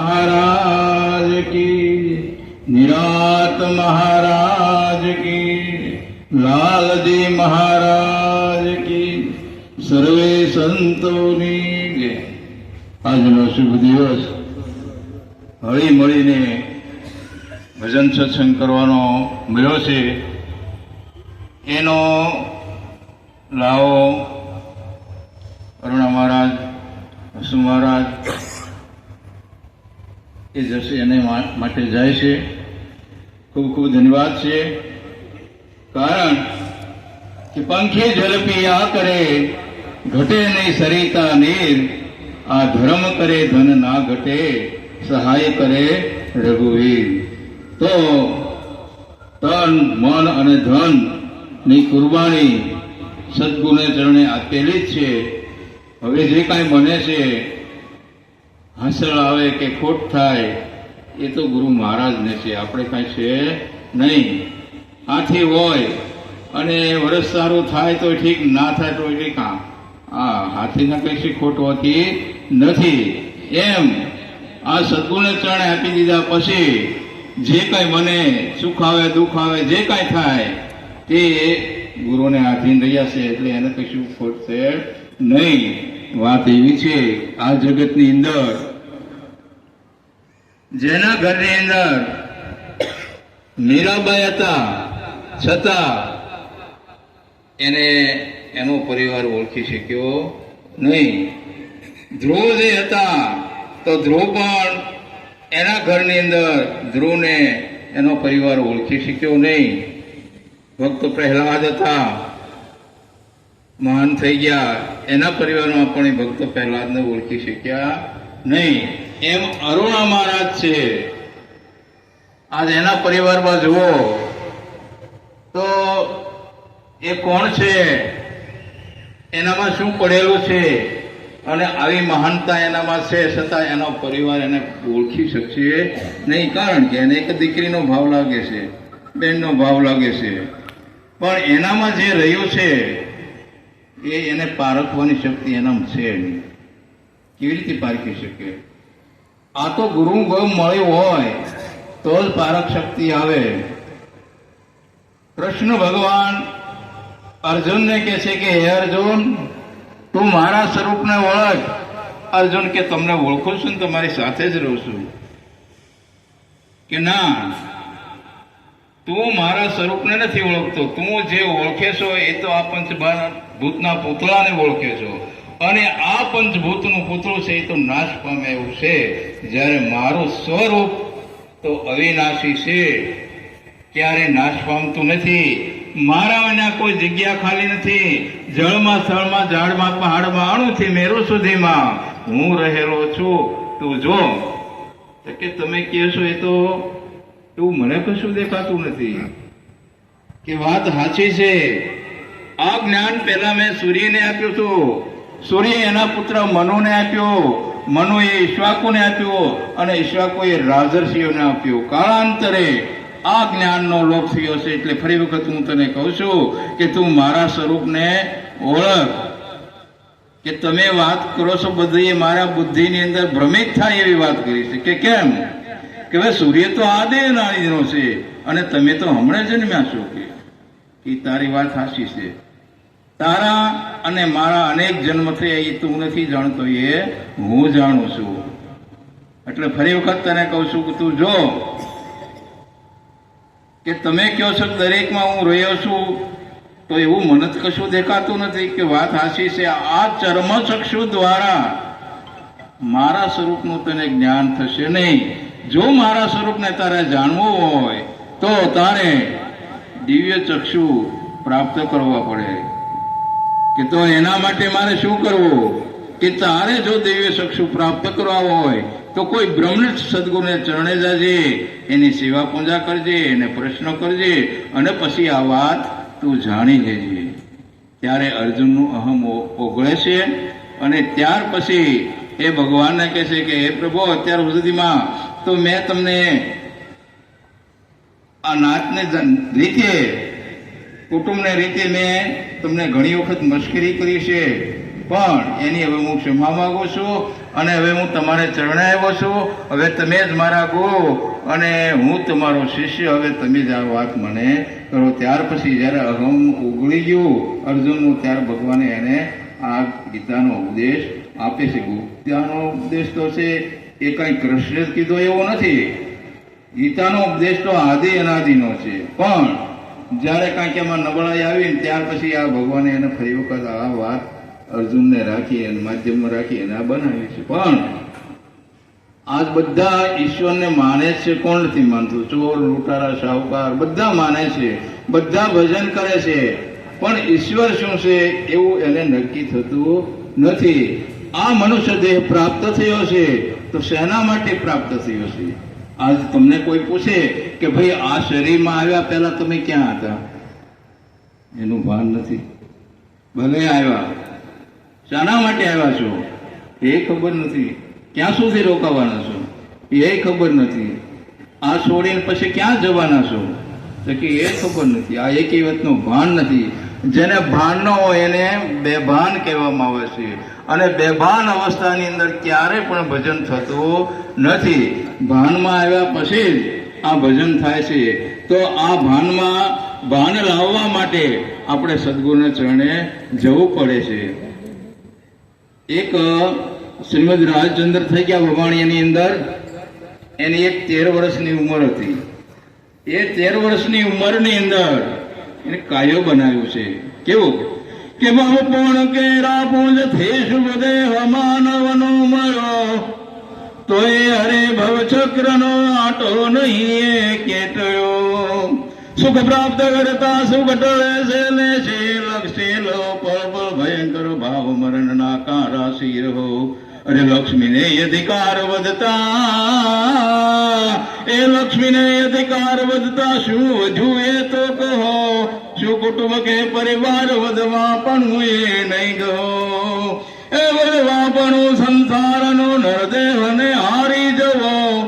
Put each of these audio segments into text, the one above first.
महाराज की निरात महाराज की लालजी महाराज की સર્વે સંતોની જય. આજનો શુભ દિવસ હળી મળીને ભજન સત્સંગ કરવાનો મળ્યો છે એનો લાવો અરુણા મહારાજ વસુ મહારાજ એ જશે, એને માટે જાય છે. ખૂબ ખૂબ ધન્યવાદ છે. કારણ કે પંખી ઝડપી આ કરે, ઘટે નહીં સરિતા નીર. આ ધર્મ કરે, ધન ના ઘટે, સહાય કરે રઘુવીર. તો તન, મન અને ધનની કુરબાની સદગુને ચરણે આપેલી જ છે. હવે જે કાંઈ બને છે હાંસલ આવે કે ખોટ થાય, એ તો ગુરુ મહારાજને છે. આપણે કાંઈ છે નહીં. આથી હોય અને વરસ સારું થાય તો ઠીક, ના થાય તો ઠીક. હા, આ હાથીના કશી ખોટ હોતી નથી. એમ આ સદગુણે ચરણે આપી દીધા પછી જે કાંઈ મને સુખ આવે, દુઃખ આવે, જે કાંઈ થાય, તે ગુરુને આધીન રહ્યા છે. એટલે એને કશું ખોટ છે નહીં. વાત એવી છે, આ જગતની અંદર જેના ઘરની અંદર મીરાબાઈ હતા, છતાં એને એનો પરિવાર ઓળખી શક્યો નહીં. ધ્રુવ જે હતા, તો ધ્રુવ પણ એના ઘરની અંદર ધ્રુવને એનો પરિવાર ઓળખી શક્યો નહીં. ભક્ત પ્રહલાદ હતા, મહાન થઈ ગયા. એના પરિવારમાં પણ એ ભક્ત પ્રહલાદને ઓળખી શક્યા નહીં. એમ અરુણા મહારાજ છે. આજ એના પરિવારમાં જુઓ તો એ કોણ છે? એનામાં શું પડેલું છે? અને આવી મહાનતા એનામાં છે છતાં એનો પરિવાર એને ઓળખી શકશે નહીં, કારણ કે એને એક દીકરીનો ભાવ લાગે છે, બેનનો ભાવ લાગે છે. પણ એનામાં જે રહ્યું છે, એ એને પારખવાની શક્તિ એનામાં છે નહીં. કેવી રીતે પારખી શકે? આ તો ગુરુ મળ્યું હોય, તો જ પારક શક્તિ આવે. કૃષ્ણ ભગવાન અર્જુનને કહે છે કે, હે અર્જુન, તું મારા સ્વરૂપને ઓળખ. અર્જુન કે, તમને ઓળખું છું ને તમારી સાથે જ રહું છું. કે ના, તું મારા સ્વરૂપને નથી ઓળખતો. તું જે ઓળખે છો એ તો આ પંચ ભૂતના પૂતળાને ઓળખે છો. અને આ પંચભૂતનું પૂતળું છે એ તો નાશ પામે એવું છે. જ્યારે મારું સ્વરૂપ તો અવિનાશી છે. ક્યારે નાશ પામતું નથી. મારા વિના કોઈ જગ્યા ખાલી નથી. જળમાં, સ્થળમાં, ઝાડમાં, પહાડમાં, અણુથી મેરુ સુધીમાં હું રહેલો છું. તું જો. કે તમે કહેશો એ તો તું મને કશું દેખાતું નથી. કે વાત સાચી છે. આ જ્ઞાન પહેલા મેં સૂર્યને આપ્યું હતું. સૂર્ય એના પુત્ર મનુને આપ્યો, મનુએ ઈશ્વાકુને આપ્યો અને ઈશ્વાકુએ રાજર્ષિઓને આપ્યો. કાળાંતરે આ જ્ઞાનનો લોપ થયો છે. એટલે ફરી વખત હું તને કહું છું કે તું મારા સ્વરૂપને ઓળખ. કે તમે વાત કરો છો બધી મારા બુદ્ધિની અંદર ભ્રમિત થાય એવી વાત કરી છે. કે કેમ? કે ભાઈ સૂર્ય તો આ દેહ નાળીનો છે અને તમે તો હમણાં જન્મ્યા છો કે. તારી વાત સાચી છે. તારા અને મારા અનેક જન્મ થયા એ તું નથી જાણતો એ હું જાણું છું. એટલે ફરી વખત તને કહું છું કે તું જો કે તમે કહો છો દરેકમાં હું રહ્યો છું, તો એવું મને કશું દેખાતું નથી કે વાત હાસી છે. આ ચર્મચક્ષુ દ્વારા મારા સ્વરૂપનું તને જ્ઞાન થશે નહીં. જો મારા સ્વરૂપને તારે જાણવું હોય, તો તારે દિવ્ય ચક્ષુ પ્રાપ્ત કરવા પડે. કે તો એના માટે મારે શું કરવું? કે તારે જો દિવ્ય ચક્ષુ પ્રાપ્ત કરવા હોય, તો કોઈ બ્રહ્મ સદગુરુને ચરણે જાજે, એની સેવા પૂજા કરજે, એને પ્રશ્નો કરજે, અને પછી આ વાત તું જાણી લેજે. ત્યારે અર્જુનનું અહમ ઓગળે છે, અને ત્યાર પછી એ ભગવાનને કહે છે કે, હે પ્રભુ, અત્યાર સુધીમાં તો મેં તમને આ નાચને લીધે. કુટુંબને રીતે મેં તમને ઘણી વખત મશ્કરી કરી છે. પણ એની હવે હું ક્ષમા માંગુ છું અને હવે હું તમારે ચરણે આવ્યો છું. હવે તમે જ મારા ગુરુ અને હું તમારો શિષ્ય. હવે તમે જ આ વાત મને કરો. ત્યાર પછી જ્યારે અહમ ઉગળી ગયું અર્જુનનું ત્યારે ભગવાને એને આ ગીતાનો ઉપદેશ આપે છે. ગીતાનો ઉપદેશ તો છે, એ કંઈ કૃષ્ણે જ કીધો એવો નથી. ગીતાનો ઉપદેશ તો આદિ અનાદિનો છે. પણ જ્યારે કાંઈક એમાં નબળાઈ આવી ને ત્યાર પછી આ ભગવાને એને ફરી વખત આ વાત અર્જુનને રાખી અને માધ્યમમાં રાખી અને આ બનાવી છે. પણ આજ બધા ઈશ્વરને માને છે કોણ નથી માનતું? ચોર, લૂંટારા, શાહુકાર, બધા માને છે, બધા ભજન કરે છે. પણ ઈશ્વર શું છે? એવું એને નક્કી થતું નથી. આ મનુષ્ય દેહ પ્રાપ્ત થયો છે. તો શેના માટે પ્રાપ્ત થયો છે? આજ તમને કોઈ પૂછે કે ભાઈ, આ શરીરમાં આવ્યા પહેલા તમે ક્યાં હતા? એનું ભાન નથી. ભલે આવ્યા. શાના માટે આવ્યા છો? એ ખબર નથી. ક્યાં સુધી રોકાવાના છો? એ ખબર નથી. આ છોડીને પછી ક્યાં જવાના છો? તો કે એ ખબર નથી. આ એક વાતનું ભાન નથી. જેને ભાન ન હોય એને બેભાન કહેવામાં આવે છે. અને બેભાન અવસ્થાની અંદર ક્યારેય પણ ભજન થતું નથી. ભાનમાં આવ્યા પછી જ આ ભજન થાય છે. તો આ ભાનમાં ભાન લાવવા માટે આપણે સદગુરુના ચરણે જવું પડે છે. એક, શ્રીમદ રાજચંદ્ર થઈ ગયા વવાણીની અંદર. એની એક તેર વર્ષની ઉંમર હતી. એ તેર વર્ષની ઉંમરની અંદર એને કાયો બનાવ્યું છે. કેવું? કે બહુ પણ કેરા પૂજથી શુભ દેહ માનવનો મળ્યો તો એ હરે ભવ ચક્રનો આટો નહીં કેટયો. સુખ પ્રાપ્ત કરતા સુખ ટળે છે ને છે લક્ષી લો પળ ભયંકર ભાવ મરણ ના કારા શિર હો અરે લક્ષ્મીને અધિકાર વધતા, એ લક્ષ્મીને અધિકાર વધતા શું વધુ એ તો કહો. શું કુટુંબ કે પરિવાર વધવા પણ એ નહીં ગયો. એ વધવા પણ સંસારનો નરદેહને હારી જવો.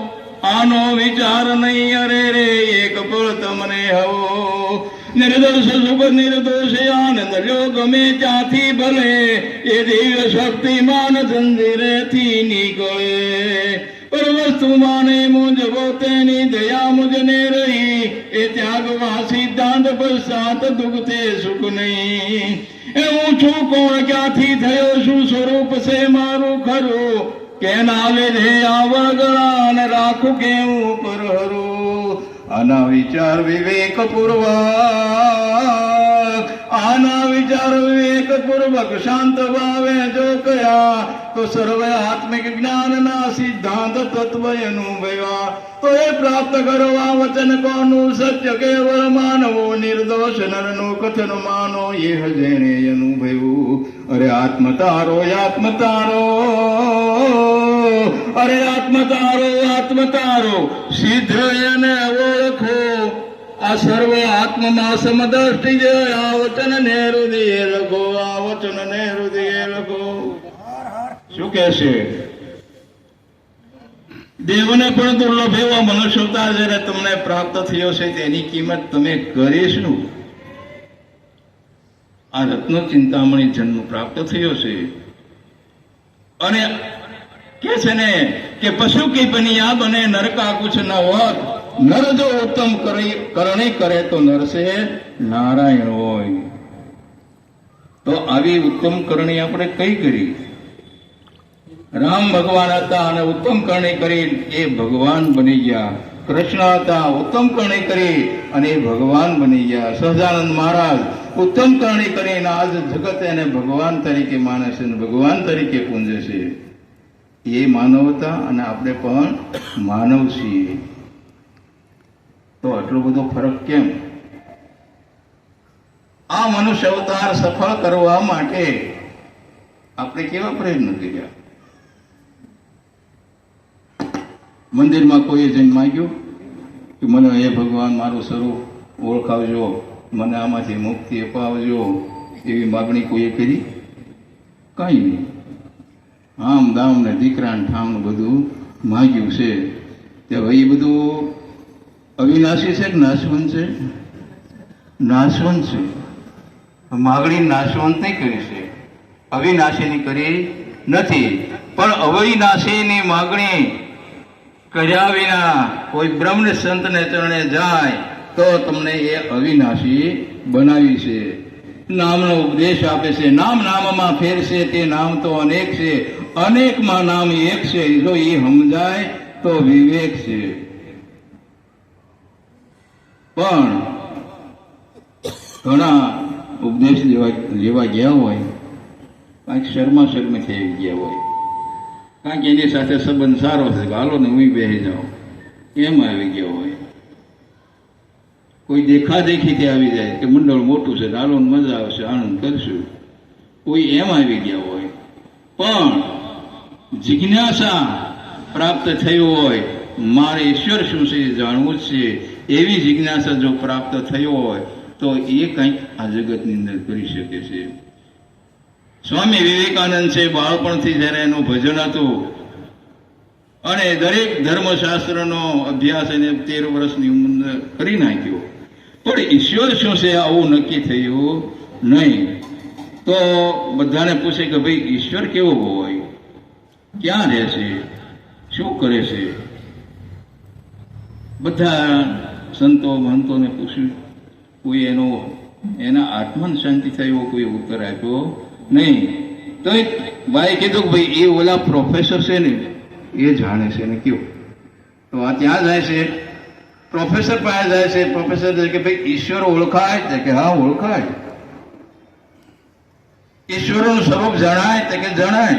આનો વિચાર નહીં અરે રે, એક પળ તમને હવો. નિર્દોષ સુખ, નિર્દોષ આનંદ લ્યો ગમે ત્યાંથી ભલે. એ દિવ્ય શક્તિમાન જંજીરેથી નીકળે. પર વસ્તુ માને મુજબો તેની દયા મુજને રહી, એ ત્યાગવા સિદ્ધાંત પશ્ચાત દુઃખતે સુખ નહીં. એ હું છું કોણ, ક્યાંથી થયો, શું સ્વરૂપ છે મારું ખરું? કેના લીધે આવગણા રાખું કેવું પર હરું? આના વિચાર વિવેક પૂર્વક આના વિચાર વિવેક પૂર્વક શાંત ભાવે જો કયા, તો સર્વે આત્મિક જ્ઞાનના સિદ્ધાંત તત્વ અનુભવ્યા તો એ પ્રાપ્ત કરવા વચન કોનું સત્ય કેવળ માનવો, નિર્દોષ નરનું કથન માનો એ જેને અનુભવ્યું. અરે આત્મ તારો આત્મ તારો અરે આત્મ તારો આત્મ તારો સિદ્ધ એને ઓળખો. આ સર્વ આત્મમાં સમદ્રષ્ટિ જે આ વચન ને હૃદય લખો, આ વચન ને હૃદય લખો. શું કે છે? દેવને પણ દુર્લભ એવો મનુષ્યતા જ્યારે તમને પ્રાપ્ત થયો છે, તેની કિંમત તમે કરી શું? આ રત્ન ચિંતામણી જન્મ પ્રાપ્ત થયો છે. અને કે છે ને કે પશુ કી બનિયા બને નરકા કુછ ન હોત નર જો ઉત્તમ કરણી કરે તો નરસે નારાયણ હોય. તો આવી ઉત્તમ કરણી આપણે કઈ કરી? રામ ભગવાન હતા અને ઉત્તમ કરણી કરી, એ ભગવાન બની ગયા. કૃષ્ણ હતા, ઉત્તમ કરણી કરી અને એ ભગવાન બની ગયા. સહજાનંદ મહારાજ ઉત્તમ કરણી કરીને આજ જગત એને ભગવાન તરીકે માને છે અને ભગવાન તરીકે પૂંજે છે. એ માનવતા અને આપણે પણ માનવ છીએ. તો આટલો બધો ફરક કેમ? આ મનુષ્ય અવતાર સફળ કરવા માટે આપણે કેવા પ્રયત્ન કર્યા? મંદિરમાં કોઈએ જઈને માગ્યું કે મને હે ભગવાન, મારું સ્વરૂપ ઓળખાવજો, મને આમાંથી મુક્તિ અપાવજો એવી માગણી કોઈએ કરી? કાંઈ નહીં. આમ દામ ને દીકરા ને ઠામ ને બધું માગ્યું છે. તે એ બધું અવિનાશી છે કે નાશવંત છે? નાશવંત છે. માગણી નાશવંત નહીં કરી છે. અવિનાશીની કરી નથી. પણ અવિનાશીની માગણી કર્યા વિના કોઈ બ્રહ્મ સંતને ચરણે જાય તો તમને એ અવિનાશી બનાવી છે. નામનો ઉપદેશ આપે છે. નામ નામમાં ફેર છે. તે નામ તો અનેક છે. અનેકમાં નામ એક છે. જો એ સમજાય તો વિવેક છે. પણ ઘણા ઉપદેશ લેવા લેવા ગયા હોય, કાંઈક શર્મા શર્મ થઈ ગયા હોય. કારણ કે એની સાથે સંબંધ સારો છે હાલો ને હું બેસી જાઉં. એમ આવી ગયા હોય. કોઈ દેખાદેખીથી આવી જાય કે મંડળ મોટું છે, હાલો મજા આવશે આનંદ કરશું. કોઈ એમ આવી ગયા હોય. પણ જિજ્ઞાસા પ્રાપ્ત થયું હોય, મારે ઈશ્વર શું છે જાણવું જ છે. એવી જિજ્ઞાસા જો પ્રાપ્ત થયો હોય, તો એ કંઈક આ જગતની અંદર કરી શકે છે. સ્વામી વિવેકાનંદ છે, બાળપણથી જ્યારે એનું ભજન હતું, અને દરેક ધર્મશાસ્ત્રનો અભ્યાસ એને તેર વર્ષની ઉંમર કરી નાખ્યો. પણ ઈશ્વર શું છે, આવું નક્કી થયું નહીં. તો બધાને પૂછે કે ભાઈ, ઈશ્વર કેવો હોય? ક્યાં રહે છે? શું કરે છે? બધા સંતો મહંતોને પૂછ્યું, કોઈ એનો, એના આત્મન શાંતિ થાય એવો કોઈ ઉત્તર આપ્યો નહીં? તો એ ભાઈ કીધું કે ભાઈ, એ ઓલા પ્રોફેસર છે ને, એ જાણે છે ને કયો. તો આ ત્યાં જાય છે. પ્રોફેસર પાસે જાય છે. પ્રોફેસર કે ભાઈ, ઈશ્વર ઓળખાય? કે, હા, ઓળખાય. ઈશ્વરનું સ્વરૂપ જણાય તો કે, જણાય.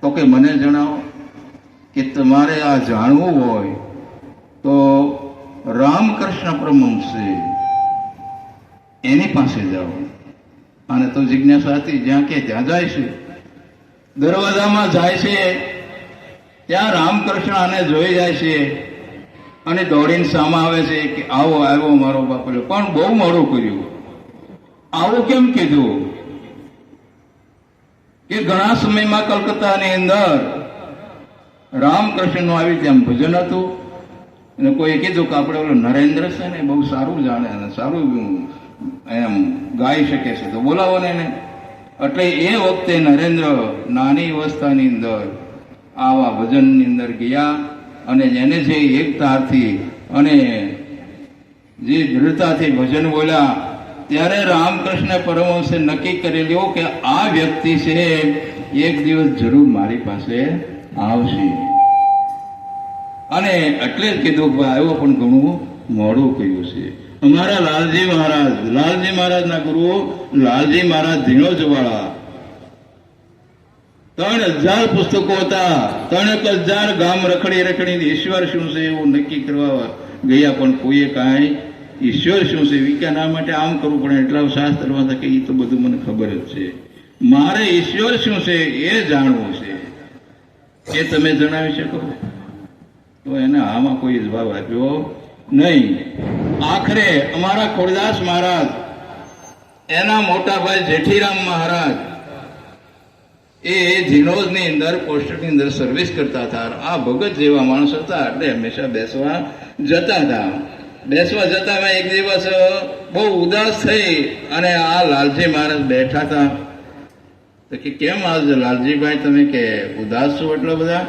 તો કે, મને જણાવો કે તમારે આ જાણવું હોય તો રામકૃષ્ણ પરમહંસ એની પાસે જાઓ. અને તો જિજ્ઞાસા હતી, જ્યાં કે ત્યાં જાય છે. દરવાજામાં જાય છે, ત્યાં રામકૃષ્ણ આને જોઈ જાય છે અને દોડીને સામે આવે છે કે આવો આવ્યો મારો બાપ એટલે પણ બહુ મોડું કર્યું. આવું કેમ કીધું? કે ઘણા સમયમાં કલકત્તાની અંદર રામકૃષ્ણનું આવી ત્યાં ભજન હતું. અને કોઈએ કીધું કે આપણે ઓલો નરેન્દ્ર છે ને બહુ સારું જાણે અને સારું એમ ગાઈ શકે છે. તો બોલાવો ને એને. એટલે એ વખતે નરેન્દ્ર નાની અવસ્થાની અંદર આવા ભજનની અંદર ગયા અને એને જે એકતાથી અને જે દૃઢતાથી ભજન બોલ્યા, ત્યારે રામકૃષ્ણ પરમહંસે નક્કી કરેલું કે આ વ્યક્તિ છે એક દિવસ જરૂર મારી પાસે આવશે. અને એટલે જ કીધું કે આવ્યો પણ ઘણું મોડું કહ્યું છે. અમારા લાલજી મહારાજ, લાલજી મહારાજના ગુરુઓ, લાલજી મહારાજ ધીણોજવાળા. ત્રણ હજાર પુસ્તકો હતા. ત્રણ હજાર ગામ રખડી રખડીને ઈશ્વર શું છે એવું નક્કી કરવા ગયા, પણ કોઈએ કાંઈ ઈશ્વર શું છે વિજ્ઞાન આ માટે આમ કરવું પડે એટલા શાસ્ત્રમાં કે એ તો બધું મને ખબર જ છે. મારે ઈશ્વર શું છે એ જાણવું છે. એ તમે જણાવી શકો? તો એને આમાં કોઈ જવાબ આપ્યો નહીં. આખરે અમારા ખોડદાસ મહારાજ, એના મોટા ભાઈ જેઠીરામ મહારાજ એ ધીનોજની અંદર પોસ્ટની અંદર સર્વિસ કરતા હતા. આ ભગત જેવા માણસ હતા એટલે હંમેશા બેસવા જતા હતા. બેસવા જતા મેં એક દિવસ બહુ ઉદાસ થઈ અને આ લાલજી મહારાજ બેઠા હતા. તો કે કેમ આજ લાલજીભાઈ તમે કે ઉદાસ છો એટલા બધા?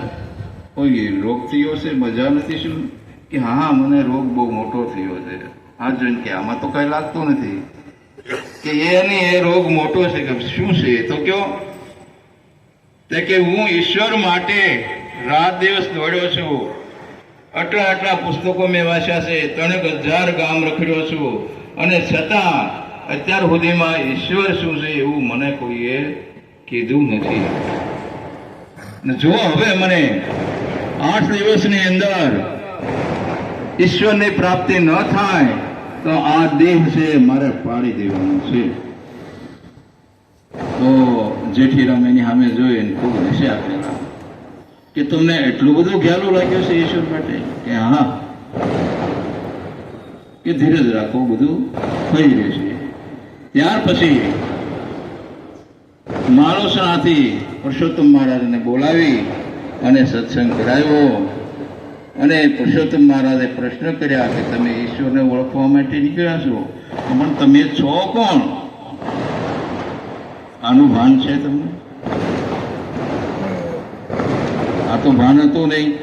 કોઈ રોગ થયો છે? મજા નથી શું? કે હા મને રોગ બહુ મોટો થયો છે. હા જોઈને કે આમાં તો કઈ લાગતું નથી. કે એને એ રોગ મોટો છે કે શું છે? તો કયો? તે કે હું ઈશ્વર માટે રાત દિવસ દોડ્યો છું. આટલા આટલા પુસ્તકો મેં વાંચ્યા છે. ત્રણેક હજાર ગામ રખડ્યો છું. અને છતાં અત્યાર સુધીમાં ઈશ્વર શું છે એવું મને કોઈએ કીધું નથી. જો હવે મને આઠ દિવસની અંદર ઈશ્વરની પ્રાપ્તિ ન થાય, તો આ દેહ છે મારે પાડી દેવાનો છે. તો જેઠીરામ એની સામે જોઈને ખૂબ હસ્યા આપેલા કે તમને એટલું બધું ખ્યાલો લાગ્યો છે ઈશ્વર માટે? કે હા. કે ધીરજ રાખો, બધું થઈ રહેશે. ત્યાર પછી માણસનાથી પુરુષોત્તમ મહારાજને બોલાવી અને સત્સંગ કરાવ્યો અને પુરુષોત્તમ મહારાજે પ્રશ્ન કર્યા કે તમે ઈશ્વરને ઓળખવા માટે નીકળ્યા છો? પણ તમે છો કોણ? આનું ભાન છે તમને? આ તો ભાન હતું નહીં.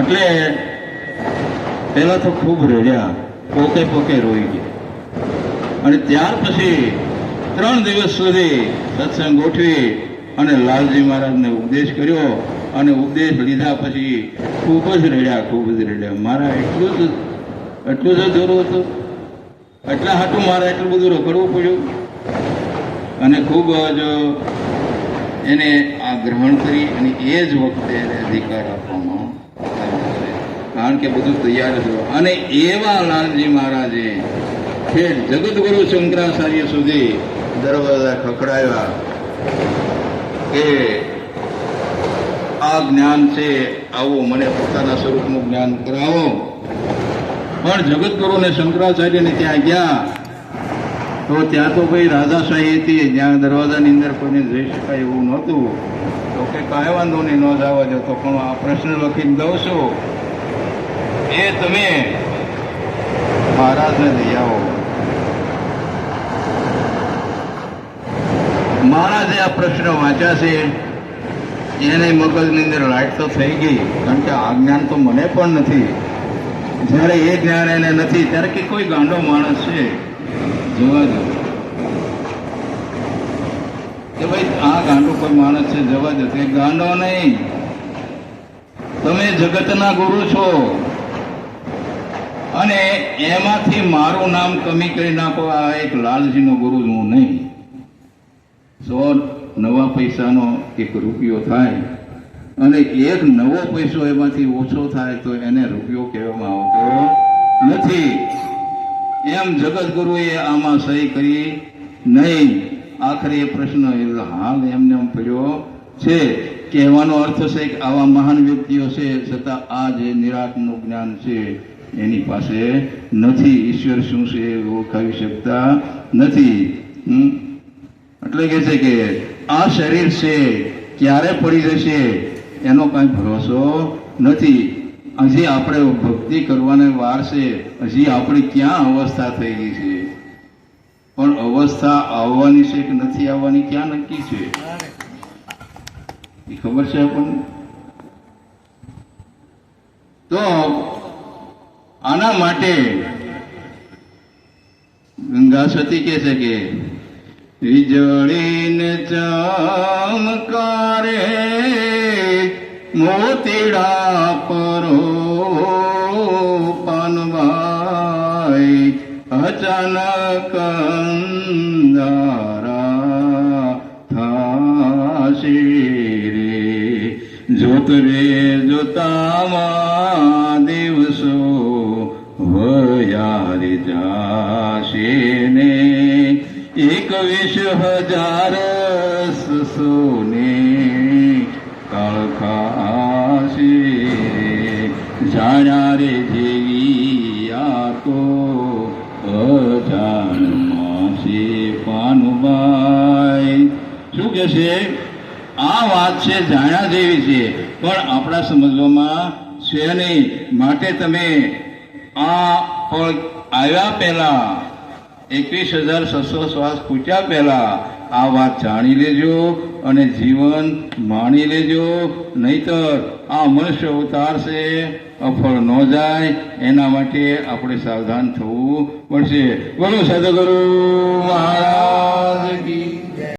એટલે પહેલા તો ખૂબ રડ્યા, પોકે પોકે રોઈ ગયા. અને ત્યાર પછી ત્રણ દિવસ સુધી સત્સંગ ગોઠવી અને લાલજી મહારાજને ઉપદેશ કર્યો અને ઉપદેશ લીધા પછી ખૂબ જ રડ્યા, ખૂબ જ રડ્યા. મારા એટલું જ એટલું જ દોરું હતું. એટલા હાટું મારે એટલું બધું રખડવું પડ્યું. અને ખૂબ જ એને આ ગ્રહણ કરી અને એ જ વખતે એને અધિકાર આપવામાં કારણ કે બધું તૈયાર હતું અને એવા લાલજી મહારાજે ઠેઠ જગતગુરુ શંકરાચાર્ય સુધી દરવાજા ખખડાવ્યા. કે આ જ્ઞાન છે, આવો મને પોતાના સ્વરૂપનું જ્ઞાન કરાવો. પણ જગતગુરુ ને શંકરાચાર્યને ત્યાં ગયા, તો ત્યાં તો ભાઈ રાધાશાહી હતી, જ્યાં દરવાજાની અંદર કોઈને જઈ શકાય એવું નહોતું. તો કે કાંઈ વાંધો નહીં, ન જવા દો. તો પણ આ પ્રશ્ન લખીને દઉં છું. એ તમે મહારાજને લઈ આવો. મહારાજે આ પ્રશ્ન વાંચ્યા છે, એને મગજની અંદર લાઈટ તો થઈ ગઈ, કારણ કે આ જ્ઞાન તો મને પણ નથી. જ્યારે એ જ્ઞાન એને નથી, ત્યારે કે કોઈ ગાંડો માણસ છે? જોવા દો. કે ભાઈ, આ ગાંડો કોઈ માણસ છે? જવા દો. કે ગાંડો નહીં. તમે જગતના ગુરુ છો. અને એમાંથી મારું નામ કમી કરી નાખો, આ એક લાલજીનો ગુરુ હું નહીં. સો નવા પૈસાનો એક રૂપિયો થાય અને એક નવો પૈસો એમાંથી ઓછો થાય તો એને રૂપિયો કહેવામાં આવતો નથી. એમ જગતગુરુએ આમાં સહી કરી, નહીં, આખરે પ્રશ્ન હાલ એમને એમ પડ્યો છે. કહેવાનો અર્થ છે કે આવા મહાન વ્યક્તિઓ છે છતાં આ જે નિરાટનું જ્ઞાન છે. એની પાસે નથી. ઈશ્વર શું છે એ ઓળખાવી શકતા નથી. હમ? એટલે કે છે કે આ શરીર છે, ક્યારે પડી જશે, એનો કાંઈ ભરોસો નથી. હજી આપણે ભક્તિ કરવાને વાર છે, હજી આપણી ક્યાં અવસ્થા થયેલી છે? પણ અવસ્થા આવવાની છે કે નથી આવવાની, ક્યાં નક્કી છે? એ ખબર છે આપણને? તો આના માટે ગંગા સતી કહે છે કે વીજળીને ચમકારે મોતીડા પરો પાનવાઈ અચાનક અંધારા થાશે રે. જોત રે જોતામાં દિવસો વયારે જાશે ને એકવીસ હજાર સોને કાળખાશે. જાણ્યા રે જેવી આ તો અજાણમાં છે પાનુભાઈ. શું કે છે? આ વાત છે, જાણ્યા જેવી છે. પણ આપણા સમજવામાં છે નહીં. માટે તમે આ આવ્યા પહેલા એકવીસ હજાર છસો શ્વાસ પૂછ્યા પહેલા. આ વાત જાણી લેજો અને જીવન માણી લેજો. નહીતર આ મનુષ્ય છે અફળ ન જાય. એના માટે આપણે સાવધાન થવું પડશે. બોલો સદગુરુ મહારાજ કી